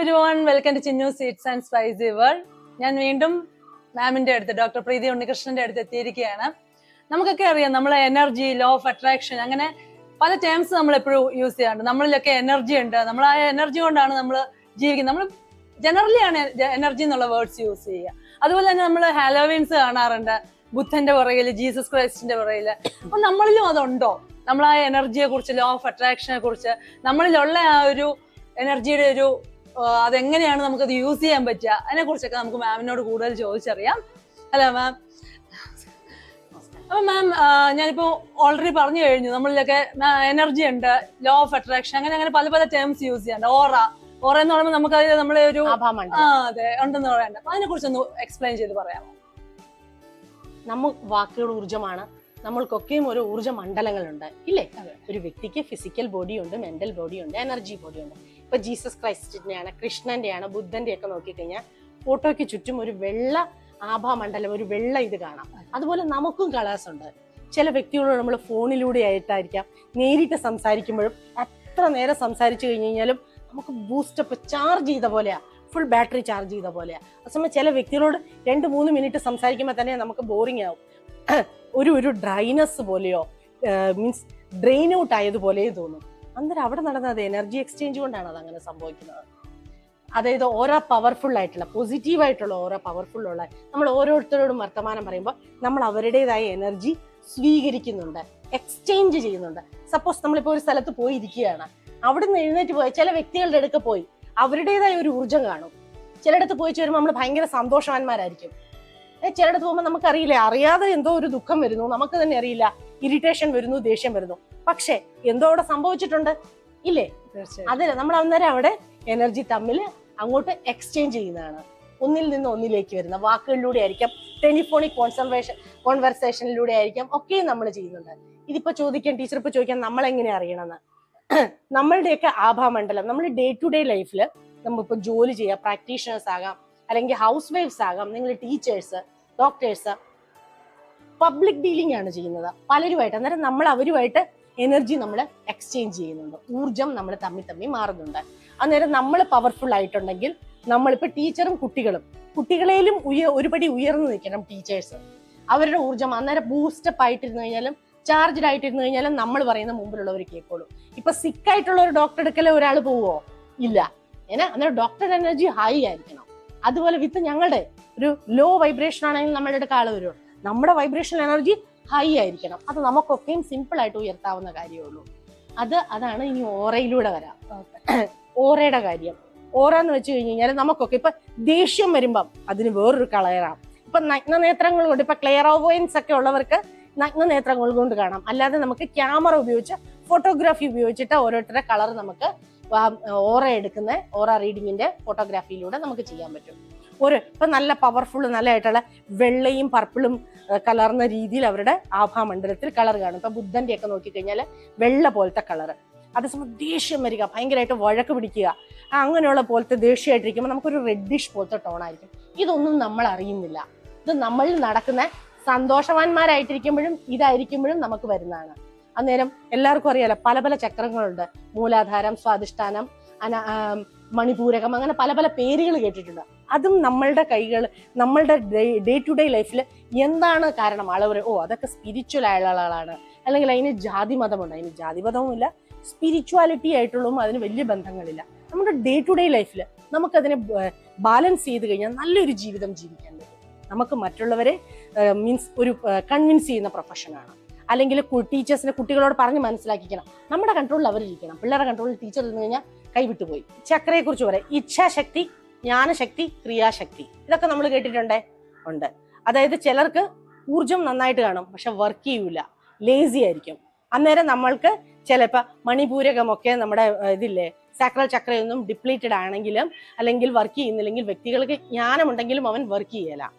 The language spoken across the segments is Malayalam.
Everyone welcome to Chinnu sweets and spicy world ഞാൻ വീണ്ടും മാമിന്റെ അടുത്ത് ഡോക്ടർ പ്രീതി ഉണ്ണികൃഷ്ണന്റെ അടുത്ത് എത്തിയിരിക്കുകയാണ്. നമുക്കൊക്കെ അറിയാം നമ്മളെ എനർജി ലോ ഓഫ് അട്രാക്ഷൻ അങ്ങനെ പല ടേംസ് നമ്മൾ എപ്പോഴും യൂസ് ചെയ്യാറുണ്ട്. നമ്മളിലൊക്കെ എനർജി ഉണ്ട്. നമ്മൾ ആ എനർജി കൊണ്ടാണ് നമ്മൾ ജീവിക്കുന്നത്. നമ്മൾ ജനറലി ആണ് എനർജി എന്നുള്ള വേർഡ്സ് യൂസ് ചെയ്യുക. അതുപോലെ തന്നെ നമ്മൾ ഹാലോവിൻസ് കാണാറുണ്ട്. ബുദ്ധന്റെ പുറകിൽ ജീസസ് ക്രൈസ്റ്റിന്റെ പുറകിൽ. അപ്പൊ നമ്മളിലും അതുണ്ടോ? നമ്മൾ ആ എനർജിയെ കുറിച്ച് ലോ ഓഫ് അട്രാക്ഷനെ കുറിച്ച് നമ്മളിലുള്ള ആ ഒരു എനർജിയുടെ ഒരു അതെങ്ങനെയാണ് നമുക്കത് യൂസ് ചെയ്യാൻ പറ്റുക? അതിനെ കുറിച്ചൊക്കെ നമുക്ക് മാമിനോട് കൂടുതൽ ചോദിച്ചറിയാം. Hello ma'am. അപ്പൊ മാം ഞാനിപ്പോ ഓൾറെഡി പറഞ്ഞു കഴിഞ്ഞു. നമ്മളിലൊക്കെ എനർജി ഉണ്ട് ലോ ഓഫ് അട്രാക്ഷൻ അങ്ങനെ അങ്ങനെ പല പല ടേംസ് യൂസ് ചെയ്യാണ്ട് ഓറ ഓറ എന്ന് പറയുമ്പോൾ നമുക്ക് അതിൽ നമ്മളെ ഒരു അതെ ഉണ്ടെന്ന് പറയണ്ട അപ്പൊ അതിനെ കുറിച്ചൊന്ന് എക്സ്പ്ലെയിൻ ചെയ്ത് പറയാമോ? നമ്മൾ വാക്കുകൾ ഊർജമാണ്. നമ്മൾക്കൊക്കെയും ഒരു ഊർജ മണ്ഡലങ്ങളുണ്ട് ഇല്ലേ. ഒരു വ്യക്തിക്ക് ഫിസിക്കൽ ബോഡി ഉണ്ട് മെന്റൽ ബോഡി ഉണ്ട് എനർജി ബോഡി ഉണ്ട്. ഇപ്പൊ ജീസസ് ക്രൈസ്റ്റിന്റെയാണ് കൃഷ്ണന്റെയാണ് ബുദ്ധന്റെ ഒക്കെ നോക്കിക്കഴിഞ്ഞാൽ ഫോട്ടോയ്ക്ക് ചുറ്റും ഒരു വെള്ള ആഭാമണ്ഡലം ഒരു വെള്ള ഇത് കാണാം. അതുപോലെ നമുക്കും കളേഴ്സ് ഉണ്ട്. ചില വ്യക്തികളോട് നമ്മൾ ഫോണിലൂടെ ആയിട്ടായിരിക്കാം നേരിട്ട് സംസാരിക്കുമ്പോഴും എത്ര നേരം സംസാരിച്ചു കഴിഞ്ഞ് കഴിഞ്ഞാലും നമുക്ക് ബൂസ്റ്റപ്പ് ചാർജ് ചെയ്ത പോലെയാ. ഫുൾ ബാറ്ററി ചാർജ് ചെയ്ത പോലെയാ. അതേസമയം ചില വ്യക്തികളോട് രണ്ട് മൂന്ന് മിനിറ്റ് സംസാരിക്കുമ്പോൾ തന്നെ നമുക്ക് ബോറിംഗ് ആവും. ഒരു ഒരു ഡ്രൈനസ് പോലെയോ മീൻസ് ഡ്രെയിൻ ഔട്ട് ആയതുപോലെയും തോന്നും. അന്നേരം അവിടെ നടന്നത് എനർജി എക്സ്ചേഞ്ച് കൊണ്ടാണ് അത് അങ്ങനെ സംഭവിക്കുന്നത്. അതായത് ഓരോ പവർഫുൾ ആയിട്ടുള്ള പോസിറ്റീവ് ആയിട്ടുള്ള ഓരോ പവർഫുൾ ഉള്ള നമ്മൾ ഓരോരുത്തരോടും വർത്തമാനം പറയുമ്പോൾ നമ്മൾ അവരുടേതായ എനർജി സ്വീകരിക്കുന്നുണ്ട് എക്സ്ചേഞ്ച് ചെയ്യുന്നുണ്ട്. സപ്പോസ് നമ്മളിപ്പോൾ ഒരു സ്ഥലത്ത് പോയി ഇരിക്കുകയാണ് അവിടെ നിന്ന് എഴുന്നേറ്റ് പോയി ചില വ്യക്തികളുടെ അടുക്ക പോയി അവരുടേതായ ഒരു ഊർജം കാണും. ചിലയിടത്ത് പോയി ചേരുമ്പോൾ നമ്മൾ ഭയങ്കര സന്തോഷവാന്മാരായിരിക്കും. ചിലയിടത്ത് പോകുമ്പോൾ നമുക്കറിയില്ല അറിയാതെ എന്തോ ഒരു ദുഃഖം വരുന്നു നമുക്ക് തന്നെ അറിയില്ല ഇറിറ്റേഷൻ വരുന്നു ദേഷ്യം വരുന്നു. പക്ഷേ എന്തോ അവിടെ സംഭവിച്ചിട്ടുണ്ട്. ഇല്ലേ? അതെ നമ്മൾ അന്നേരം അവിടെ എനർജി തമ്മിൽ അങ്ങോട്ട് എക്സ്ചേഞ്ച് ചെയ്യുന്നതാണ്. ഒന്നിൽ നിന്ന് ഒന്നിലേക്ക് വരുന്ന വാക്കുകളിലൂടെ ആയിരിക്കാം ടെലിഫോണിക് കോൺസർവേഷൻ കോൺവെർസേഷനിലൂടെ ആയിരിക്കാം ഒക്കെയും നമ്മൾ ചെയ്യുന്നുണ്ട്. ഇതിപ്പോ ചോദിക്കാൻ ടീച്ചർ ഇപ്പൊ ചോദിക്കാൻ നമ്മൾ എങ്ങനെ അറിയണമെന്ന്? നമ്മളുടെയൊക്കെ ആഭാമണ്ഡലം നമ്മൾ ഡേ ടു ഡേ ലൈഫിൽ നമ്മളിപ്പോൾ ജോലി ചെയ്യുക പ്രാക്ടീഷണേഴ്സ് ആകാം അല്ലെങ്കിൽ ഹൗസ് വൈഫ്സ് ആകാം നിങ്ങൾ ടീച്ചേഴ്സ് ഡോക്ടേഴ്സ് പബ്ലിക് ഡീലിംഗ് ആണ് ചെയ്യുന്നത്. പലരുമായിട്ട് അന്നേരം നമ്മൾ അവരുമായിട്ട് എനർജി നമ്മൾ എക്സ്ചേഞ്ച് ചെയ്യുന്നുണ്ട്. ഊർജം നമ്മൾ തമ്മിൽ തമ്മിൽ മാറുന്നുണ്ട്. അന്നേരം നമ്മൾ പവർഫുൾ ആയിട്ടുണ്ടെങ്കിൽ നമ്മളിപ്പോൾ ടീച്ചറും കുട്ടികളും കുട്ടികളേലും ഉയ ഒരുപടി ഉയർന്നു നിൽക്കണം ടീച്ചേഴ്സ് അവരുടെ ഊർജം അന്നേരം ബൂസ്റ്റപ്പ് ആയിട്ടിരുന്നു കഴിഞ്ഞാലും ചാർജ്ഡ് ആയിട്ടിരുന്നു കഴിഞ്ഞാലും നമ്മൾ പറയുന്ന മുമ്പിലുള്ളവർ കേൾക്കുള്ളൂ ഇപ്പൊ സിക്ക് ആയിട്ടുള്ള ഒരു ഡോക്ടർ എടുക്കലേ ഒരാൾ പോവോ? ഇല്ല. ഏനാ? അന്നേരം ഡോക്ടറുടെ എനർജി ഹൈ ആയിരിക്കണം. അതുപോലെ വിത്ത് ഞങ്ങളുടെ ഒരു ലോ വൈബ്രേഷൻ ആണെങ്കിൽ നമ്മളുടെ ആൾ വരും നമ്മുടെ വൈബ്രേഷൻ എനർജി ഹൈ ആയിരിക്കണം. അത് നമുക്കൊക്കെയും സിമ്പിൾ ആയിട്ട് ഉയർത്താവുന്ന കാര്യമേ ഉള്ളൂ അത് അതാണ് ഇനി ഓറയിലൂടെ വരാം. ഓറയുടെ കാര്യം. ഓറ എന്ന് വെച്ച് കഴിഞ്ഞ് കഴിഞ്ഞാൽ നമുക്കൊക്കെ ഇപ്പൊ ദേഷ്യം വരുമ്പം അതിന് വേറൊരു കളയറാം ഇപ്പൊ നഗ്ന നേത്രങ്ങൾ കൊണ്ട് ഇപ്പൊ ക്ലിയറോവോയൻസ് ഒക്കെ ഉള്ളവർക്ക് നഗ്നനേത്രങ്ങൾ കൊണ്ട് കാണാം. അല്ലാതെ നമുക്ക് ക്യാമറ ഉപയോഗിച്ച് ഫോട്ടോഗ്രാഫി ഉപയോഗിച്ചിട്ട് ഓരോരുത്തരുടെ കളർ നമുക്ക് ഓറ എടുക്കുന്ന ഓറ റീഡിങ്ങിന്റെ ഫോട്ടോഗ്രാഫിയിലൂടെ നമുക്ക് ചെയ്യാൻ പറ്റും. ഒരു ഇപ്പം നല്ല പവർഫുൾ നല്ലതായിട്ടുള്ള വെള്ളയും പർപ്പിളും കലർന്ന രീതിയിൽ അവരുടെ ആഭാമണ്ഡലത്തിൽ കളർ കാണും. ഇപ്പം ബുദ്ധന്റെ ഒക്കെ നോക്കിക്കഴിഞ്ഞാൽ വെള്ള പോലത്തെ കളർ അതേസമയം ദേഷ്യം വരിക ഭയങ്കരമായിട്ട് വഴക്ക് പിടിക്കുക. അങ്ങനെയുള്ള പോലത്തെ ദേഷ്യമായിട്ടിരിക്കുമ്പോൾ നമുക്കൊരു റെഡിഷ് പോലത്തെ ടോൺ ആയിരിക്കും. ഇതൊന്നും നമ്മൾ അറിയുന്നില്ല. ഇത് നമ്മളിൽ നടക്കുന്ന സന്തോഷവാന്മാരായിട്ടിരിക്കുമ്പോഴും ഇതായിരിക്കുമ്പോഴും നമുക്ക് വരുന്നതാണ്. അന്നേരം എല്ലാവർക്കും അറിയാലോ പല പല ചക്രങ്ങളുണ്ട്. മൂലാധാരം സ്വാധിഷ്ഠാനം അന മണിപൂരകം അങ്ങനെ പല പല പേരുകൾ കേട്ടിട്ടുണ്ട്. അതും നമ്മളുടെ കൈകൾ നമ്മളുടെ ഡേ ടു ഡേ ലൈഫിൽ എന്താണ് കാരണം? ആളവർ ഓ അതൊക്കെ സ്പിരിച്വൽ ആയുള്ള ആളാണ് അല്ലെങ്കിൽ അതിന് ജാതി മതമുണ്ട് അതിന് ജാതി മതവുമില്ല സ്പിരിച്വാലിറ്റി ആയിട്ടുള്ളതും അതിന് വലിയ ബന്ധങ്ങളില്ല. നമ്മുടെ ഡേ ടു ഡേ ലൈഫിൽ നമുക്കതിനെ ബാലൻസ് ചെയ്ത് കഴിഞ്ഞാൽ നല്ലൊരു ജീവിതം ജീവിക്കാൻ പറ്റും. നമുക്ക് മറ്റുള്ളവരെ മീൻസ് ഒരു കൺവിൻസ് ചെയ്യുന്ന പ്രൊഫഷനാണ് അല്ലെങ്കിൽ ടീച്ചേഴ്സിനെ കുട്ടികളോട് പറഞ്ഞ് മനസ്സിലാക്കിക്കണം. നമ്മുടെ കൺട്രോളിൽ അവരിരിക്കണം. പിള്ളേരുടെ കൺട്രോളിൽ ടീച്ചർ നിന്ന് കഴിഞ്ഞാൽ കൈവിട്ടുപോയി. ചക്രയെക്കുറിച്ച് പറയാം. ഇച്ഛാശക്തി ജ്ഞാനശക്തി ക്രിയാശക്തി. ഇതൊക്കെ നമ്മൾ കേട്ടിട്ടുണ്ടേ? ഉണ്ട്. അതായത് ചിലർക്ക് ഊർജം നന്നായിട്ട് കാണും പക്ഷെ വർക്ക് ചെയ്യൂല. ലേസി ആയിരിക്കും. അന്നേരം നമ്മൾക്ക് ചിലപ്പോൾ മണിപൂരകമൊക്കെ നമ്മുടെ ഇതില്ലേ സാക്രൽ ചക്രയൊന്നും ഡിപ്ലീറ്റഡ് ആണെങ്കിലും അല്ലെങ്കിൽ വർക്ക് ചെയ്യുന്നില്ലെങ്കിൽ വ്യക്തികൾക്ക് ജ്ഞാനമുണ്ടെങ്കിലും അവൻ വർക്ക് ചെയ്യല.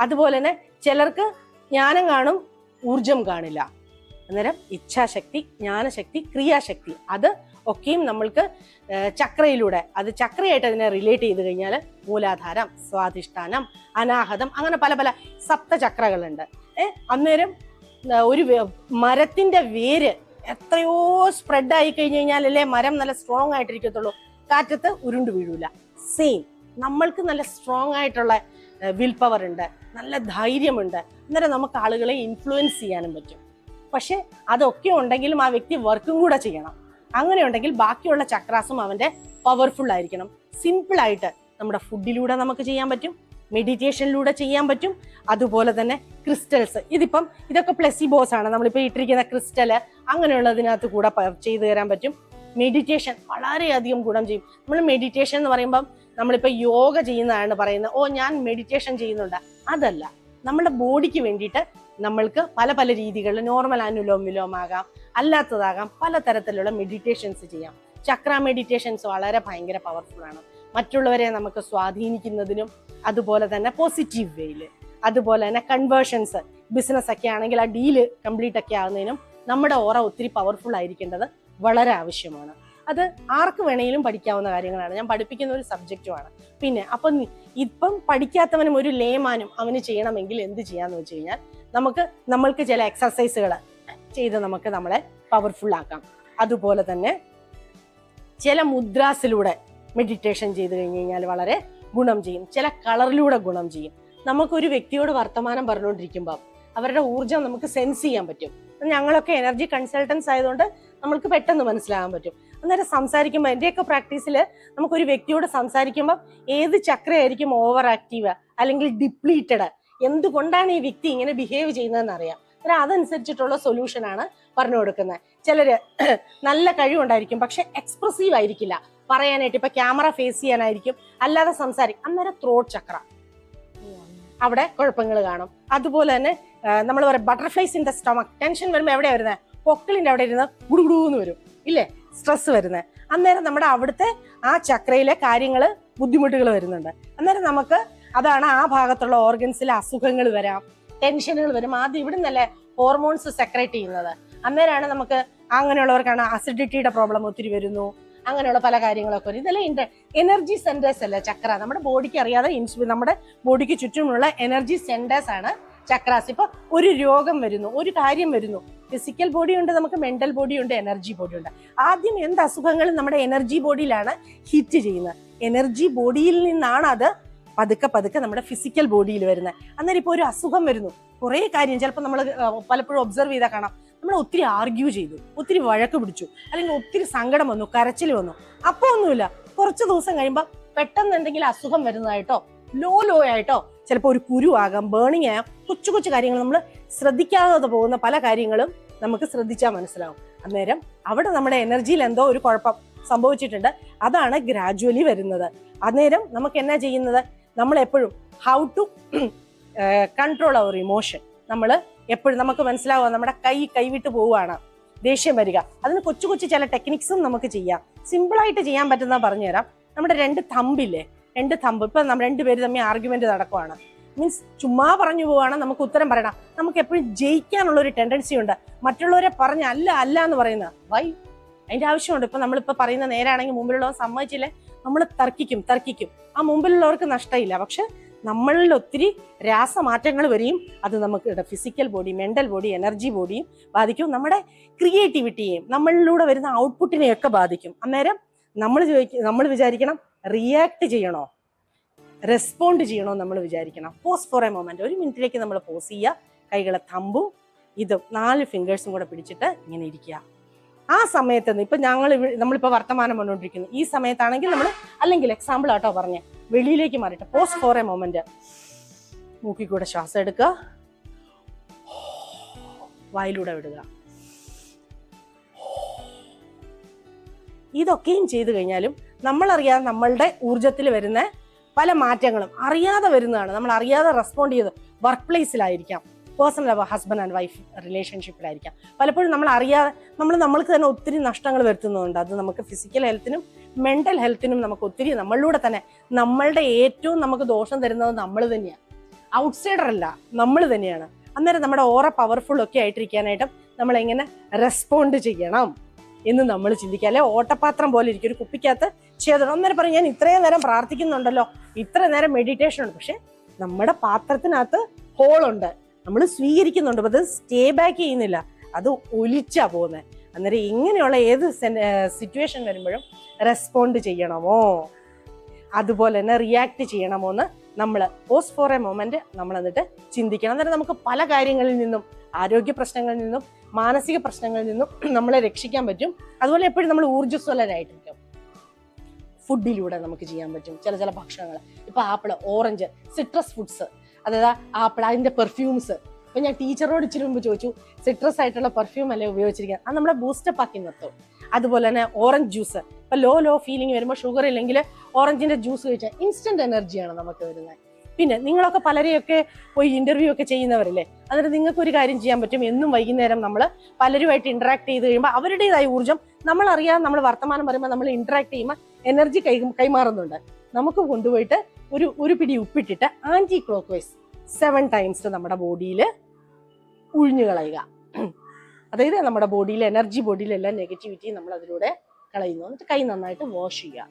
അതുപോലെ തന്നെ ചിലർക്ക് ജ്ഞാനം കാണും ഊർജം കാണില്ല. അന്നേരം ഇച്ഛാശക്തി ജ്ഞാനശക്തി ക്രിയാശക്തി. അത് ഒക്കെയും നമ്മൾക്ക് ചക്രയിലൂടെ അത് ചക്രയായിട്ട് അതിനെ റിലേറ്റ് ചെയ്ത് കഴിഞ്ഞാൽ മൂലാധാരം സ്വാധിഷ്ഠാനം അനാഹതം അങ്ങനെ പല പല സപ്തചക്രകളുണ്ട്. ഏഹ് അന്നേരം ഒരു മരത്തിന്റെ വേര് എത്രയോ സ്പ്രെഡ് ആയി കഴിഞ്ഞു അല്ലേ മരം നല്ല സ്ട്രോങ് ആയിട്ടിരിക്കത്തുള്ളൂ. കാറ്റത്ത് ഉരുണ്ട് വീഴൂല. സെയിം നമ്മൾക്ക് നല്ല സ്ട്രോങ് ആയിട്ടുള്ള വിൽ പവർ ഉണ്ട്. നല്ല ധൈര്യമുണ്ട്. അന്നേരം നമുക്ക് ആളുകളെ ഇൻഫ്ലുവൻസ് ചെയ്യാനും പറ്റും. പക്ഷെ അതൊക്കെ ഉണ്ടെങ്കിലും ആ വ്യക്തി വർക്കും കൂടെ ചെയ്യണം. അങ്ങനെ ഉണ്ടെങ്കിൽ ബാക്കിയുള്ള ചക്രാസും അവന്റെ പവർഫുൾ ആയിരിക്കണം. സിമ്പിൾ ആയിട്ട് നമ്മുടെ ഫുഡിലൂടെ നമുക്ക് ചെയ്യാൻ പറ്റും മെഡിറ്റേഷനിലൂടെ ചെയ്യാൻ പറ്റും അതുപോലെ തന്നെ ക്രിസ്റ്റൽസ് ഇതിപ്പം ഇതൊക്കെ പ്ലസിബോസ് ആണ്. നമ്മളിപ്പോൾ ഇട്ടിരിക്കുന്ന ക്രിസ്റ്റൽ അങ്ങനെയുള്ളതിനകത്ത് കൂടെ ചെയ്തു തരാൻ പറ്റും. മെഡിറ്റേഷൻ വളരെയധികം ഗുണം ചെയ്യും. നമ്മൾ മെഡിറ്റേഷൻ എന്ന് പറയുമ്പം നമ്മളിപ്പോൾ യോഗ ചെയ്യുന്നതാണ് പറയുന്നത്. ഓ ഞാൻ മെഡിറ്റേഷൻ ചെയ്യുന്നുണ്ട്. അതല്ല നമ്മുടെ ബോഡിക്ക് വേണ്ടിയിട്ട് നമ്മൾക്ക് പല പല രീതികളിൽ നോർമൽ അനുലോം വിലോം ആകാം. അല്ലാത്തതാകാം പല തരത്തിലുള്ള മെഡിറ്റേഷൻസ് ചെയ്യാം. ചക്ര മെഡിറ്റേഷൻസ് വളരെ ഭയങ്കര പവർഫുൾ ആണ്. മറ്റുള്ളവരെ നമുക്ക് സ്വാധീനിക്കുന്നതിനും അതുപോലെ തന്നെ പോസിറ്റീവ് വേയിൽ അതുപോലെ തന്നെ കൺവേർഷൻസ് ബിസിനസ് ഒക്കെ ആണെങ്കിൽ ആ ഡീൽ കംപ്ലീറ്റ് ഒക്കെ ആകുന്നതിനും നമ്മുടെ ഓറ ഒത്തിരി പവർഫുൾ ആയിരിക്കേണ്ടത് വളരെ ആവശ്യമാണ്. അത് ആർക്ക് വേണമെങ്കിലും പഠിക്കാവുന്ന കാര്യങ്ങളാണ്. ഞാൻ പഠിപ്പിക്കുന്ന ഒരു സബ്ജക്റ്റുമാണ് പിന്നെ അപ്പം ഇപ്പം പഠിക്കാത്തവനും ഒരു ലേമാനും അവന് ചെയ്യണമെങ്കിൽ എന്ത് ചെയ്യാന്ന് വെച്ച് കഴിഞ്ഞാൽ നമുക്ക് നമ്മൾക്ക് ചില എക്സസൈസുകൾ ചെയ്ത് നമുക്ക് നമ്മളെ പവർഫുൾ ആക്കാം. അതുപോലെ തന്നെ ചില മുദ്രാസിലൂടെ മെഡിറ്റേഷൻ ചെയ്ത് കഴിഞ്ഞ് കഴിഞ്ഞാൽ വളരെ ഗുണം ചെയ്യും. ചില കളറിലൂടെ ഗുണം ചെയ്യും. നമുക്കൊരു വ്യക്തിയോട് വർത്തമാനം പറഞ്ഞുകൊണ്ടിരിക്കുമ്പോൾ അവരുടെ ഊർജം നമുക്ക് സെൻസ് ചെയ്യാൻ പറ്റും. ഞങ്ങളൊക്കെ എനർജി കൺസൾട്ടൻസ് ആയതുകൊണ്ട് നമ്മൾക്ക് പെട്ടെന്ന് മനസ്സിലാകാൻ പറ്റും. അന്നേരം സംസാരിക്കുമ്പോൾ എന്റെയൊക്കെ പ്രാക്ടീസിൽ നമുക്കൊരു വ്യക്തിയോട് സംസാരിക്കുമ്പോൾ ഏത് ചക്രയായിരിക്കും ഓവർ ആക്റ്റീവ് അല്ലെങ്കിൽ ഡിപ്ലീറ്റഡ് എന്തുകൊണ്ടാണ് ഈ വ്യക്തി ഇങ്ങനെ ബിഹേവ് ചെയ്യുന്നതെന്ന് അറിയാം അന്നേരം അതനുസരിച്ചിട്ടുള്ള സൊല്യൂഷനാണ് പറഞ്ഞു കൊടുക്കുന്നത്. ചിലര് നല്ല കഴിവുണ്ടായിരിക്കും പക്ഷെ എക്സ്പ്രസീവ് ആയിരിക്കില്ല. പറയാനായിട്ട് ഇപ്പൊ ക്യാമറ ഫേസ് ചെയ്യാനായിരിക്കും അല്ലാതെ സംസാരിക്കും അന്നേരം ത്രോട്ട് ചക്ര അവിടെ കുഴപ്പങ്ങൾ കാണും. അതുപോലെ തന്നെ നമ്മൾ പറയും butterflies in the stomach tension വരുമ്പോൾ എവിടെയാണ് വരുന്നത് പൊക്കിളിന്റെ അവിടെ ഇരുന്ന് ഗുടുഗുടൂന്ന് വരും. ഇല്ലേ? സ്ട്രെസ് വരുന്നത് അന്നേരം നമ്മുടെ അവിടുത്തെ ആ ചക്രയിലെ കാര്യങ്ങൾ ബുദ്ധിമുട്ടുകൾ വരുന്നുണ്ട്. അന്നേരം നമുക്ക് അതാണ് ആ ഭാഗത്തുള്ള ഓർഗൻസിൽ അസുഖങ്ങൾ വരാം ടെൻഷനുകൾ വരും. ആദ്യം ഇവിടെ നിന്നല്ലേ ഹോർമോൺസ് സെക്രേറ്റ് ചെയ്യുന്നത്. അന്നേരമാണ് നമുക്ക് അങ്ങനെയുള്ളവർക്കാണ് അസിഡിറ്റിയുടെ പ്രോബ്ലം ഒത്തിരി വരുന്നു. അങ്ങനെയുള്ള പല കാര്യങ്ങളൊക്കെ വരും. ഇതെല്ലാം ഇൻഡ എനർജി സെന്റേഴ്സ് അല്ലേ ചക്ര? നമ്മുടെ ബോഡിക്ക് അറിയാതെ ഇൻസുലിൻ നമ്മുടെ ബോഡിക്ക് ചുറ്റുമുള്ള എനർജി സെന്റേഴ്സ് ആണ് ചക്രാസ്. ഇപ്പൊ ഒരു രോഗം വരുന്നു ഒരു കാര്യം വരുന്നു. ഫിസിക്കൽ ബോഡി ഉണ്ട് നമുക്ക് മെന്റൽ ബോഡി ഉണ്ട് എനർജി ബോഡി ഉണ്ട്. ആദ്യം എന്ത് അസുഖങ്ങളും നമ്മുടെ എനർജി ബോഡിയിലാണ് ഹിറ്റ് ചെയ്യുന്നത്? എനർജി ബോഡിയിൽ നിന്നാണ് അത് പതുക്കെ പതുക്കെ നമ്മുടെ ഫിസിക്കൽ ബോഡിയിൽ വരുന്നത് അന്നേരം ഇപ്പോൾ ഒരു അസുഖം വരുന്നു. കുറേ കാര്യം ചിലപ്പോൾ നമ്മൾ പലപ്പോഴും ഒബ്സർവ് ചെയ്താൽ കാണാം. നമ്മൾ ഒത്തിരി ആർഗ്യൂ ചെയ്തു. ഒത്തിരി വഴക്ക് പിടിച്ചു. അല്ലെങ്കിൽ ഒത്തിരി സങ്കടം വന്നു കരച്ചിൽ വന്നു. അപ്പോൾ ഒന്നുമില്ല. കുറച്ച് ദിവസം കഴിയുമ്പോൾ പെട്ടെന്ന് എന്തെങ്കിലും അസുഖം വരുന്നതായിട്ടോ ലോ ലോ ആയിട്ടോ ചിലപ്പോൾ ഒരു കുരു ആകാം ബേണിംഗ് ആകാം കൊച്ചു കൊച്ചു കാര്യങ്ങൾ നമ്മൾ ശ്രദ്ധിക്കാതെ പോകുന്ന പല കാര്യങ്ങളും നമുക്ക് ശ്രദ്ധിച്ചാൽ മനസ്സിലാവും. അന്നേരം അവിടെ നമ്മുടെ എനർജിയിൽ എന്തോ ഒരു കുഴപ്പം സംഭവിച്ചിട്ടുണ്ട്. അതാണ് ഗ്രാജുവലി വരുന്നത്. അന്നേരം നമുക്ക് എന്നാ ചെയ്യുന്നത്? നമ്മൾ എപ്പോഴും how to control our emotion നമ്മൾ എപ്പോഴും നമുക്ക് മനസ്സിലാവുക നമ്മുടെ കൈ കൈവിട്ട് പോവുകയാണ്. ദേഷ്യം വരിക. അതിന് കൊച്ചു കൊച്ചു ചില ടെക്നിക്സും നമുക്ക് ചെയ്യാം. സിമ്പിളായിട്ട് ചെയ്യാൻ പറ്റുന്ന പറഞ്ഞുതരാം. നമ്മുടെ രണ്ട് തമ്പില്ലേ? രണ്ട് തമ്പ്. ഇപ്പൊ നമ്മൾ രണ്ടുപേര് തമ്മിൽ ആർഗ്യുമെന്റ് നടക്കുവാണ്. മീൻസ് ചുമ്മാ പറഞ്ഞു പോവാണ് നമുക്ക് ഉത്തരം പറയണം. നമുക്ക് എപ്പോഴും ജയിക്കാനുള്ള ഒരു ടെൻഡൻസി ഉണ്ട്. മറ്റുള്ളവരെ പറഞ്ഞ അല്ല അല്ല എന്ന് പറയുന്ന. വൈ അതിന്റെ ആവശ്യമുണ്ട്. ഇപ്പൊ നമ്മളിപ്പോ പറയുന്ന നേരാണെങ്കിൽ മുമ്പിലുള്ളവർ സമ്മതിച്ചില്ലേ? നമ്മൾ തർക്കിക്കും തർക്കിക്കും. ആ മുമ്പിലുള്ളവർക്ക് നഷ്ടമില്ല. പക്ഷെ നമ്മളിൽ ഒത്തിരി രാസമാറ്റങ്ങൾ വരികയും അത് നമുക്ക് physical body mental body energy ബോഡിയും ബാധിക്കും. നമ്മുടെ ക്രിയേറ്റിവിറ്റിയെയും നമ്മളിലൂടെ വരുന്ന ഔട്ട്പുട്ടിനെയൊക്കെ ബാധിക്കും. അന്നേരം നമ്മൾ ചോദിക്കും നമ്മൾ വിചാരിക്കണം റിയാക്ട് ചെയ്യണോ? റെസ്പോണ്ട് ചെയ്യണോ നമ്മൾ വിചാരിക്കണം. പോസ് ഫോർ എ മൊമെന്റ് ഒരു മിനിറ്റിലേക്ക് നമ്മൾ പോസ് ചെയ്യുക. കൈകളെ തമ്പും ഇതും നാല് ഫിംഗേഴ്സും കൂടെ പിടിച്ചിട്ട് ഇങ്ങനെ ഇരിക്കുക. ആ സമയത്ത് നിന്ന് ഇപ്പൊ ഞങ്ങൾ നമ്മളിപ്പോ വർത്തമാനം പറഞ്ഞുകൊണ്ടിരിക്കുന്നു. ഈ സമയത്താണെങ്കിൽ നമ്മൾ അല്ലെങ്കിൽ എക്സാമ്പിൾ ആട്ടോ പറഞ്ഞേ. വെളിയിലേക്ക് മാറിയിട്ട് പോസ്റ്റ് ഫോർ എ മൊമെന്റ് മൂക്കിക്കൂടെ ശ്വാസം എടുക്കുക. വായിലൂടെ വിടുക. ഇതൊക്കെയും ചെയ്തു കഴിഞ്ഞാലും നമ്മളറിയാതെ നമ്മളുടെ ഊർജത്തിൽ വരുന്ന പല മാറ്റങ്ങളും അറിയാതെ വരുന്നതാണ്. നമ്മൾ അറിയാതെ റെസ്പോണ്ട് ചെയ്ത് വർക്ക് പ്ലേസിലായിരിക്കാം പേഴ്സണൽ ഹസ്ബൻഡ് ആൻഡ് വൈഫ് റിലേഷൻഷിപ്പിലായിരിക്കാം പലപ്പോഴും നമ്മൾ അറിയാതെ നമ്മൾ നമ്മൾക്ക് തന്നെ ഒത്തിരി നഷ്ടങ്ങൾ വരുത്തുന്നുണ്ട്. അത് നമുക്ക് ഫിസിക്കൽ ഹെൽത്തിനും മെന്റൽ ഹെൽത്തിനും നമുക്ക് ഒത്തിരി നമ്മളിലൂടെ തന്നെ നമ്മളുടെ ഏറ്റവും നമുക്ക് ദോഷം തരുന്നത് നമ്മൾ തന്നെയാണ് ഔട്ട്സൈഡർ അല്ല നമ്മൾ തന്നെയാണ്. അന്നേരം നമ്മുടെ ഓറ പവർഫുൾ ഒക്കെ ആയിട്ടിരിക്കാനായിട്ടും നമ്മൾ എങ്ങനെ റെസ്പോണ്ട് ചെയ്യണം എന്ന് നമ്മൾ ചിന്തിക്കുക. അല്ലെ ഓട്ടപാത്രം പോലെ ഇരിക്കും. ഒരു കുപ്പിക്കകത്ത് ചെയ്തണം അന്നേരം പറയും ഞാൻ ഇത്രയും നേരം പ്രാർത്ഥിക്കുന്നുണ്ടല്ലോ. ഇത്ര നേരം മെഡിറ്റേഷൻ ഉണ്ട്. പക്ഷെ നമ്മുടെ പാത്രത്തിനകത്ത് ഹോളുണ്ട് നമ്മൾ സ്വീകരിക്കുന്നുണ്ട് അപ്പോൾ അത് സ്റ്റേ ബാക്ക് ചെയ്യുന്നില്ല. അത് ഒലിച്ചാ പോകുന്നത് അന്നേരം ഇങ്ങനെയുള്ള ഏത് സിറ്റുവേഷൻ വരുമ്പോഴും റെസ്പോണ്ട് ചെയ്യണമോ? അതുപോലെ തന്നെ റിയാക്ട് ചെയ്യണമോ എന്ന് നമ്മൾ പോസ് ഫോർ എ മൊമെന്റ് നമ്മൾ എന്നിട്ട് ചിന്തിക്കണം. അന്നേരം നമുക്ക് പല കാര്യങ്ങളിൽ നിന്നും ആരോഗ്യ പ്രശ്നങ്ങളിൽ നിന്നും മാനസിക പ്രശ്നങ്ങളിൽ നിന്നും നമ്മളെ രക്ഷിക്കാൻ പറ്റും. അതുപോലെ എപ്പോഴും നമ്മൾ ഊർജസ്വലരായിട്ടിരിക്കും. ഫുഡിലൂടെ നമുക്ക് ചെയ്യാൻ പറ്റും. ചില ചില ഭക്ഷണങ്ങൾ. ഇപ്പോൾ ആപ്പിൾ ഓറഞ്ച് സിട്രസ് ഫുഡ്സ് അതായത് ആ പ്ലാന്റിന്റെ പെർഫ്യൂംസ് അപ്പൊ ഞാൻ ടീച്ചറോട് ഇച്ചിരി മുമ്പ് ചോദിച്ചു സിട്രസ് ആയിട്ടുള്ള പെർഫ്യൂം അല്ലേ ഉപയോഗിച്ചിരിക്കുക അത് നമ്മളെ ബൂസ്റ്റപ്പ് ആക്കി നിർത്തും. അതുപോലെ തന്നെ ഓറഞ്ച് ജ്യൂസ് ഇപ്പൊ ലോ ലോ ഫീലിംഗ് വരുമ്പോൾ ഷുഗർ ഇല്ലെങ്കിൽ ഓറഞ്ചിന്റെ ജ്യൂസ് കഴിച്ചാൽ ഇൻസ്റ്റന്റ് എനർജിയാണ് നമുക്ക് വരുന്നത്. പിന്നെ നിങ്ങളൊക്കെ പലരെയൊക്കെ പോയി ഇന്റർവ്യൂ ഒക്കെ ചെയ്യുന്നവരല്ലേ? അതായത് നിങ്ങൾക്ക് ഒരു കാര്യം ചെയ്യാൻ പറ്റും. എന്നും വൈകുന്നേരം നമ്മൾ പലരുമായിട്ട് ഇന്ററാക്ട് ചെയ്ത് കഴിയുമ്പോൾ അവരുടേതായ ഊർജം നമ്മൾ അറിയാതെ നമ്മൾ വർത്തമാനം പറയുമ്പോൾ നമ്മൾ ഇന്ററാക്ട് ചെയ്യുമ്പോൾ എനർജി കൈ കൈമാറുന്നുണ്ട്. നമുക്ക് കൊണ്ടുപോയിട്ട് ഒരു ഒരു പിടി ഉപ്പിട്ടിട്ട് anticlockwise seven times നമ്മുടെ ബോഡിയിൽ ഉഴിഞ്ഞു കളയുക. അതായത് നമ്മുടെ ബോഡിയിൽ എനർജി ബോഡിയിലെല്ലാം നെഗറ്റിവിറ്റി നമ്മൾ അതിലൂടെ കളയുന്നു. എന്നിട്ട് കൈ നന്നായിട്ട് വാഷ് ചെയ്യുക.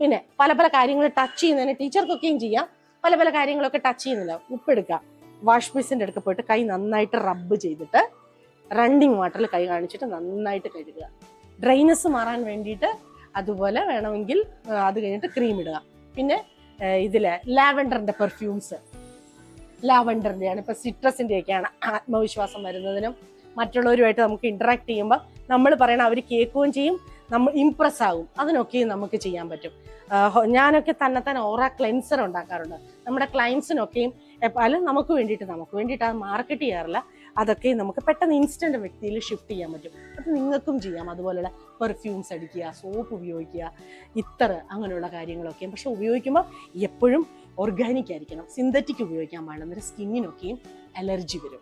പിന്നെ പല പല കാര്യങ്ങൾ ടച്ച് ചെയ്യുന്നതിന് ടീച്ചർക്കൊക്കെയും ചെയ്യാം. പല പല കാര്യങ്ങളൊക്കെ ടച്ച് ചെയ്യുന്നില്ല. ഉപ്പെടുക്കുക വാഷ് ബേസിന്റെ അടുക്ക പോയിട്ട് കൈ നന്നായിട്ട് റബ്ബ് ചെയ്തിട്ട് റണ്ണിങ് വാട്ടറിൽ കൈ കാണിച്ചിട്ട് നന്നായിട്ട് കഴുകുക. ഡ്രൈനസ് മാറാൻ വേണ്ടിയിട്ട് അതുപോലെ വേണമെങ്കിൽ അത് കഴിഞ്ഞിട്ട് ക്രീം ഇടുക. പിന്നെ ഇതിലെ ലാവൻഡറിന്റെ പെർഫ്യൂംസ് ലാവൻഡറിന്റെയാണ് ഇപ്പൊ സിട്രസിന്റെ ഒക്കെയാണ് ആത്മവിശ്വാസം വരുന്നതിനും മറ്റുള്ളവരുമായിട്ട് നമുക്ക് ഇന്ററാക്ട് ചെയ്യുമ്പോൾ നമ്മൾ പറയണ അവർ കേൾക്കുകയും ചെയ്യും നമ്മൾ ഇംപ്രസ് ആകും. അതിനൊക്കെയും നമുക്ക് ചെയ്യാൻ പറ്റും. ഞാനൊക്കെ തന്നെ തന്നെ ഓറ ക്ലെൻസർ ഉണ്ടാക്കാറുണ്ട്. നമ്മുടെ ക്ലയൻസിനൊക്കെയും അല്ല നമുക്ക് വേണ്ടിയിട്ട് നമുക്ക് വേണ്ടിയിട്ട് അത് മാർക്കറ്റ് ചെയ്യാറില്ല. അതൊക്കെ നമുക്ക് പെട്ടെന്ന് ഇൻസ്റ്റന്റ് വ്യക്തിയിൽ ഷിഫ്റ്റ് ചെയ്യാൻ പറ്റും. അത് നിങ്ങൾക്കും ചെയ്യാം. അതുപോലെയുള്ള പെർഫ്യൂംസ് അടിക്കുക സോപ്പ് ഉപയോഗിക്കുക ഇത്തർ അങ്ങനെയുള്ള കാര്യങ്ങളൊക്കെയും. പക്ഷെ ഉപയോഗിക്കുമ്പോൾ എപ്പോഴും ഓർഗാനിക് ആയിരിക്കണം. സിന്തറ്റിക് ഉപയോഗിക്കാൻ പാടില്ല. എന്നൊരു സ്കിന്നിനൊക്കെയും അലർജി വരും.